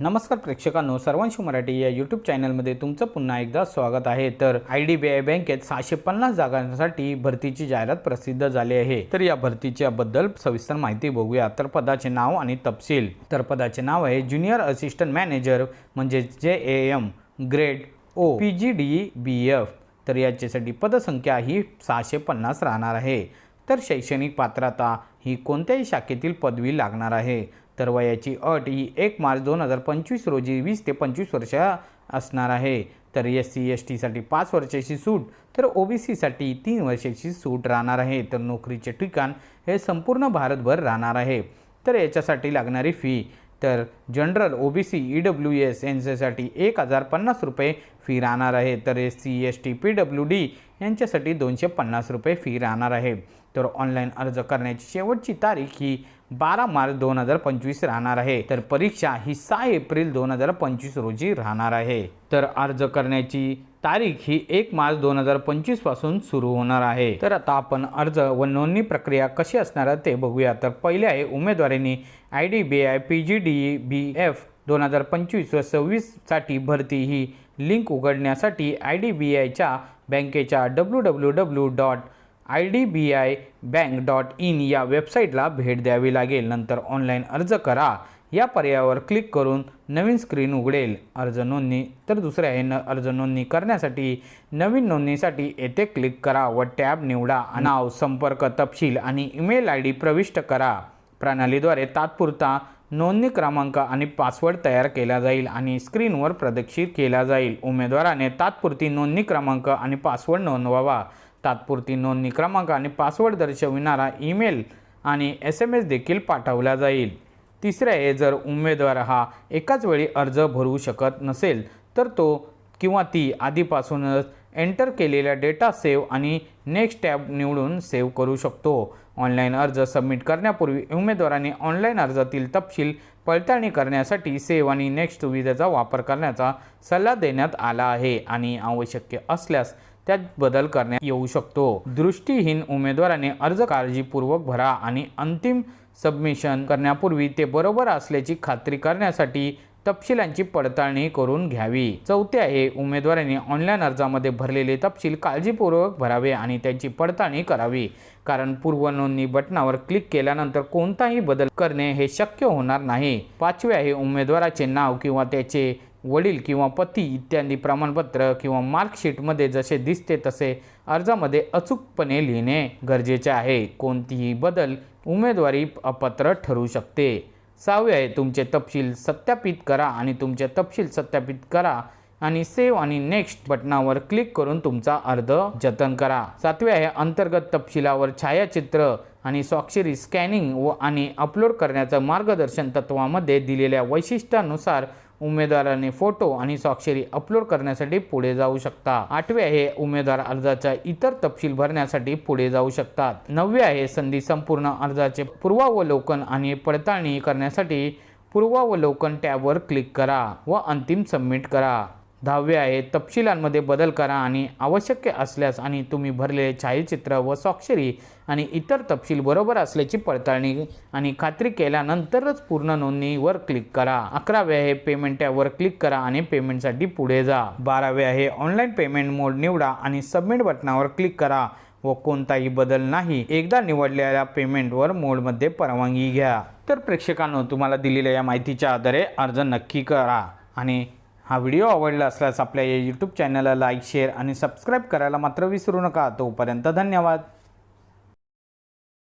नमस्कार प्रेक्षकांनो सर्वांशी मराठी या यूट्यूब चॅनलमध्ये तुमचं पुन्हा एकदा स्वागत आहे. तर आय डी बी आय बँकेत सहाशे पन्नास जागांसाठी भरतीची जाहिरात प्रसिद्ध झाली आहे. तर या भरतीच्या बद्दल सविस्तर माहिती बघूया. तर पदाचे नाव आणि तपशील. तर पदाचे नाव आहे ज्युनियर असिस्टंट मॅनेजर म्हणजे J A M grade O P G D B F तर याच्यासाठी पदसंख्या ही सहाशे पन्नास राहणार आहे. तर शैक्षणिक पात्रता ही कोणत्याही शाखेतील पदवी लागणार आहे. तर वयाची अट ही एक मार्च दोन हजार पंचवीस रोजी वीस ते पंचवीस वर्ष असणार आहे. तर एस सी एस टीसाठी पाच वर्षाची सूट तर ओ बी सीसाठी तीन वर्षाची सूट राहणार आहे. तर नोकरीचे ठिकाण हे संपूर्ण भारतभर राहणार आहे. तर याच्यासाठी लागणारी फी तर general O B C E W S यांच्यासाठी एक हजार पन्नास रुपये फी राहणार आहे. तर S C S T P W D यांच्यासाठी दोनशे पन्नास रुपये फी राहणार आहे. तर ऑनलाईन अर्ज करण्याची शेवटची तारीख ही बारा मार्च दोन हजार पंचवीस राहणार आहे. तर परीक्षा ही सहा एप्रिल दोन हजार पंचवीस रोजी राहणार आहे. तर अर्ज करण्याची तारीख ही एक मार्च दोन हजार पंचवीसपासून सुरू होणार आहे. तर आता आपण अर्ज व नोंदणी प्रक्रिया कशी असणार ते बघूया. तर पहिले आहे उमेदवारांनी I D B I P G D B F दोन हजार पंचवीस व सव्वीससाठी भरती ही लिंक उघडण्यासाठी आय डी बी आयच्या बँकेच्या W W W dot I D B I bank dot in या वेबसाईटला भेट द्यावी लागेल. नंतर ऑनलाईन अर्ज करा. या पर्यायावर क्लिक करून नवीन स्क्रीन उघडेल. अर्ज नोंदणी. तर दुसरे आहे न अर्ज नोंदणी करण्यासाठी नवीन नोंदणीसाठी येथे क्लिक करा व टॅब निवडा. नाव संपर्क तपशील आणि ईमेल आय डी प्रविष्ट करा. प्रणालीद्वारे तात्पुरता नोंदणी क्रमांक आणि पासवर्ड तयार केला जाईल आणि स्क्रीनवर प्रदर्शित केला जाईल. उमेदवाराने तात्पुरती नोंदणी क्रमांक आणि पासवर्ड नोंदवावा. तात्पुरती नोंदणी क्रमांक आणि पासवर्ड दर्शविणारा ईमेल आणि एस एम एस देखील पाठवला जाईल. तिसरे आहे जर उमेदवार हा एकाच वेळी अर्ज भरू शकत नसेल तर तो किंवा ती आधीपासूनच एंटर केलेला डेटा सेव्ह आणि नेक्स्ट टॅब निवडून सेव्ह करू शकतो. ऑनलाईन अर्ज सबमिट करण्यापूर्वी उमेदवाराने ऑनलाईन अर्जातील तपशील पडताळणी करण्यासाठी सेव्ह आणि नेक्स्ट सुविधेचा वापर करण्याचा सल्ला देण्यात आला आहे आणि आवश्यक असल्यास त्यात बदल करण्यात येऊ शकतो. दृष्टीहीन उमेदवाराने अर्ज काळजीपूर्वक भरा आणि अंतिम सबमिशन करण्यापूर्वी ते बरोबर असल्याची खात्री करण्यासाठी तपशिलांची पडताळणी करून घ्यावी. चौथे आहे उमेदवारांनी ऑनलाईन अर्जामध्ये भरलेले तपशील काळजीपूर्वक भरावे आणि त्यांची पडताळणी करावी. कारण पूर्वनोंदणी बटनावर क्लिक केल्यानंतर कोणताही बदल करणे हे शक्य होणार नाही. पाचवे आहे उमेदवाराचे नाव किंवा त्याचे वडील किंवा पती इत्यादी प्रमाणपत्र किंवा मार्कशीटमध्ये जसे दिसते तसे अर्जामध्ये अचूकपणे लिहिणे गरजेचे आहे. कोणतीही बदल उमेदवारी अपात्र ठरू शकते. सहावे आहे तुमचे तपशील सत्यापित करा आणि तुमचे तपशील सत्यापित करा आणि सेव्ह आणि नेक्स्ट बटनावर क्लिक करून तुमचा अर्ज जतन करा. सातवे आहे अंतर्गत तपशिलावर छायाचित्र आणि स्वाक्षरी स्कॅनिंग व आणि अपलोड करण्याचं मार्गदर्शन तत्वामध्ये दिलेल्या वैशिष्ट्यानुसार उमेदवाराने फोटो आणि स्वाक्षरी अपलोड करण्यासाठी पुढे जाऊ शकता. आठवे आहे उमेदवार अर्जाचा इतर तपशील भरण्यासाठी पुढे जाऊ शकतात. नववे आहे संधी संपूर्ण अर्जाचे पूर्वावलोकन आणि पडताळणी करण्यासाठी पूर्वावलोकन टॅबवर क्लिक करा व अंतिम सबमिट करा. दहावे आहे तपशिलांमध्ये बदल करा आणि आवश्यक असल्यास आणि तुम्ही भरलेले छायाचित्र व स्वाक्षरी आणि इतर तपशील बरोबर असल्याची पडताळणी आणि खात्री केल्यानंतरच पूर्ण नोंदणीवर क्लिक करा. अकरावे आहे पेमेंट यावर क्लिक करा आणि पेमेंटसाठी पुढे जा. बारावे आहे ऑनलाईन पेमेंट मोड निवडा आणि सबमिट बटनावर क्लिक करा व कोणताही बदल नाही. एकदा निवडलेल्या पेमेंटवर मोडमध्ये परवानगी घ्या. तर प्रेक्षकांनो तुम्हाला दिलेल्या या माहितीच्या आधारे अर्ज नक्की करा आणि हा व्हिडिओ आवडला असल्यास आपल्या या यूट्यूब चॅनलला लाईक शेअर आणि सबस्क्राईब करायला मात्र विसरू नका. तोपर्यंत धन्यवाद.